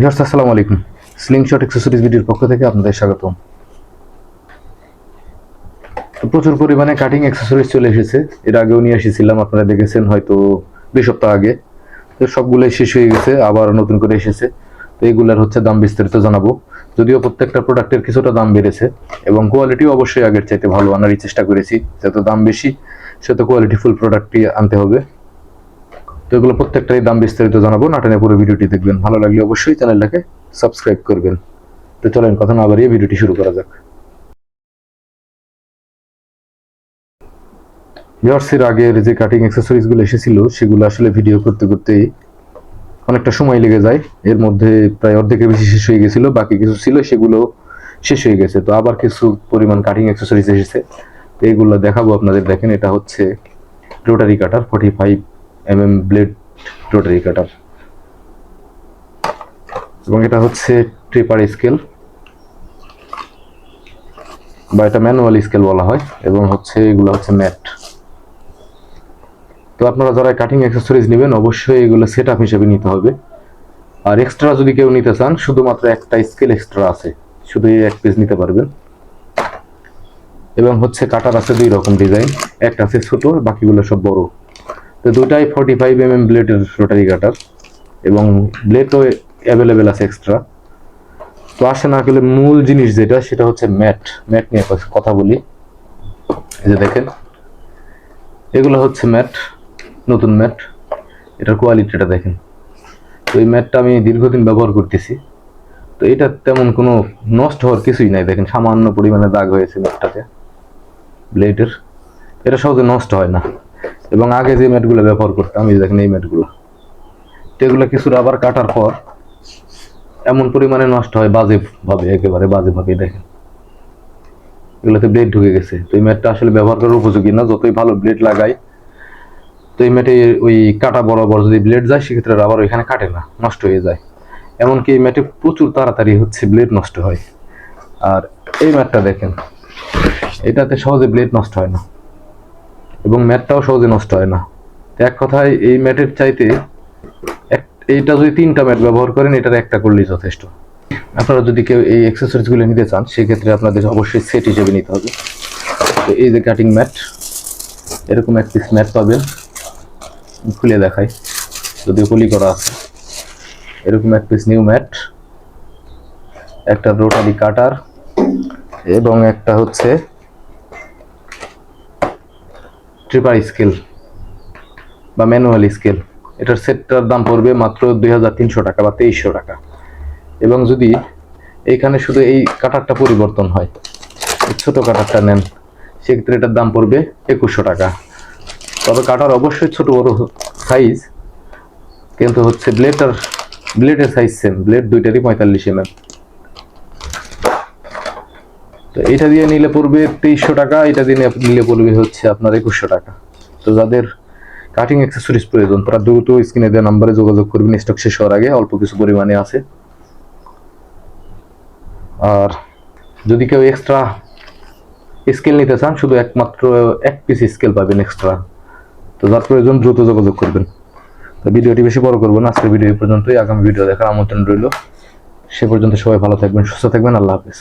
Viewers, আসসালামু আলাইকুম। Slingshot accessories ভিডিওর পক্ষ থেকে আপনাদের স্বাগতম। তো প্রচুর পরিমাণে কাটিং অ্যাক্সেসরিজ চলে এসেছে। এর আগেও নিয়ে এসেছিলাম, আপনারা দেখেছেন হয়তো দুই সপ্তাহ আগে। তো সবগুলোই শেষ হয়ে গেছে, আবার নতুন করে এসেছে। তো এইগুলার হচ্ছে দাম বিস্তারিত জানাব। যদিও প্রত্যেকটা প্রোডাক্টের কিছুটা দাম বেড়েছে এবং কোয়ালিটিও অবশ্যই আগের চাইতে ভালো, আনারই চেষ্টা করেছি। যত দাম বেশি সে সেত কোয়ালিটিফুল প্রোডাক্টটি আনতে হবে। তো এগুলো প্রত্যেকটাই দাম বিস্তারিত জানাব। নাটনে পুরো ভিডিওটি দেখবেন। ভালো লাগলে অবশ্যই চ্যানেলটাকে সাবস্ক্রাইব করবেন। তো চলেন, কথা না বাড়িয়ে ভিডিওটি শুরু করা যাক। ভিউয়ার্সের আগের যে কাটিং অ্যাক্সেসরিজগুলো এসেছিল, সেগুলো আসলে ভিডিও করতে করতে অনেকটা সময় লেগে যায়। এর মধ্যে প্রায় অর্ধেকের বেশি শেষ হয়ে গেছিল, বাকি কিছু ছিল, সেগুলো শেষ হয়ে গেছে। তো আবার কিছু পরিমাণ কাটিং অ্যাক্সেসরিজ এসেছে। তো এইগুলো দেখাবো আপনাদের। দেখেন, এটা হচ্ছে rotary cutter forty five M M blade rotary cutter এবং এটা হচ্ছে ট্রিপার স্কেল বা এটা ম্যানুয়াল স্কেল বলা হয়, এবং হচ্ছে এগুলো হচ্ছে ম্যাট তো আপনারা যারা কাটিং অ্যাক্সেসরিজ নেবেন, অবশ্যই এগুলো সেট আপ হিসেবে নিতে হবে। আর এক্সট্রা যদি কেউ নিতে চান, শুধুমাত্র একটা স্কেল এক্সট্রা আছে। শুধু এই এক পিস নিতে পারবেন। এবং হচ্ছে কাটার আছে দুই রকম ডিজাইন একটা আছে ছোট, বাকিগুলো সব বড়। তো দুটাই ফর্টি ফাইভ এম এম ব্লেডের রোটারি কাটার এবং ব্লেডও অ্যাভেলেবেল আছে এক্সট্রা তো আসে না গেলে মূল জিনিস যেটা, সেটা হচ্ছে ম্যাট ম্যাট নিয়ে কথা বলি। এই যে দেখেন, এগুলো হচ্ছে ম্যাট নতুন ম্যাট এটার কোয়ালিটিটা দেখেন। তো এই ম্যাটটা আমি দীর্ঘদিন ব্যবহার করতেছি। তো এটা তেমন কোনো নষ্ট হওয়ার কিছুই নাই। দেখেন, সামান্য পরিমাণে দাগ হয়েছে ম্যাটটাতে ব্লেডের এটা সহজে নষ্ট হয় না। এবং আগে যে ম্যাটগুলো ব্যবহার করতাম, এই দেখেন এই ম্যাটগুলো। তো এগুলো কিছুটা আবার কাটার পর এমন পরিমাণে নষ্ট হয় বাজে ভাবে একেবারে বাজে ভাবে দেখেন। এগুলোতে ব্লেড ঢুকে গেছে। তো এই ম্যাটটা আসলে ব্যবহার করার উপযোগী না, যতই ভালো ব্লেড লাগাই, তো এই ম্যাটে ওই কাটা বরাবর যদি ব্লেড যায়, সেক্ষেত্রে আবার ওইখানে কাটে না, নষ্ট হয়ে যায়। এমনকি এই ম্যাটে প্রচুর তাড়াতাড়ি হচ্ছে ব্লেড নষ্ট হয়। আর এই ম্যাটটা দেখেন, এটাতে সহজে ব্লেড নষ্ট হয় না। এবং ম্যাটটাও সহজে নষ্ট হয় না। এক কথায়, এই ম্যাটের চাইতে এইটা যদি তিনটা ম্যাট ব্যবহার করেন, এটার একটা করলেই যথেষ্ট। আপনারা যদি কেউ এই অ্যাক্সেসরিজগুলো নিতে চান, সেক্ষেত্রে আপনাদের অবশ্যই সেট হিসেবে নিতে হবে। তো এই যে কাটিং ম্যাট এরকম এক পিস ম্যাট পাবেন। খুলে দেখাই, যদিও পলি করা আছে। এরকম এক পিস নিউ ম্যাট একটা রোটারি কাটার এবং একটা হচ্ছে ট্রিপার স্কেল বা ম্যানুয়াল স্কেল এটার সেটটার দাম পড়বে মাত্র দুই হাজার তিনশো টাকা বা তেইশশো টাকা। এবং যদি এইখানে শুধু এই কাটারটা পরিবর্তন হয়, ছোট কাটারটা নেন, সেক্ষেত্রে এটার দাম পড়বে একুশশো টাকা। তবে কাটার অবশ্যই ছোট বড় সাইজ কিন্তু হচ্ছে ব্লেডটার ব্লেডের সাইজ সেম ব্লেড দুইটারই পঁয়তাল্লিশ এম তো এটা দিয়ে নিলে পড়বে তেইশশো টাকা, এটা দিয়ে নিলে পড়বে হচ্ছে আপনার একুশশো টাকা। তো যাদের কাটিং অ্যাক্সেসরিজ প্রয়োজন, তারা দ্রুত স্ক্রিনে দেওয়া নাম্বারে যোগাযোগ করবেন স্টক শেষ হওয়ার আগে অল্প কিছু পরিমাণে আছে। আর যদি কেউ এক্সট্রা স্কেল নিতে চান, শুধু একমাত্র এক পিস স্কেল পাবেন এক্সট্রা তো যার প্রয়োজন দ্রুত যোগাযোগ করবেন। তো ভিডিওটি বেশি বড় করব না, আজকের ভিডিও এই পর্যন্তই। আগামী ভিডিও দেখার আমন্ত্রণ রইল। সে পর্যন্ত সবাই ভালো থাকবেন, সুস্থ থাকবেন। আল্লাহ হাফেজ।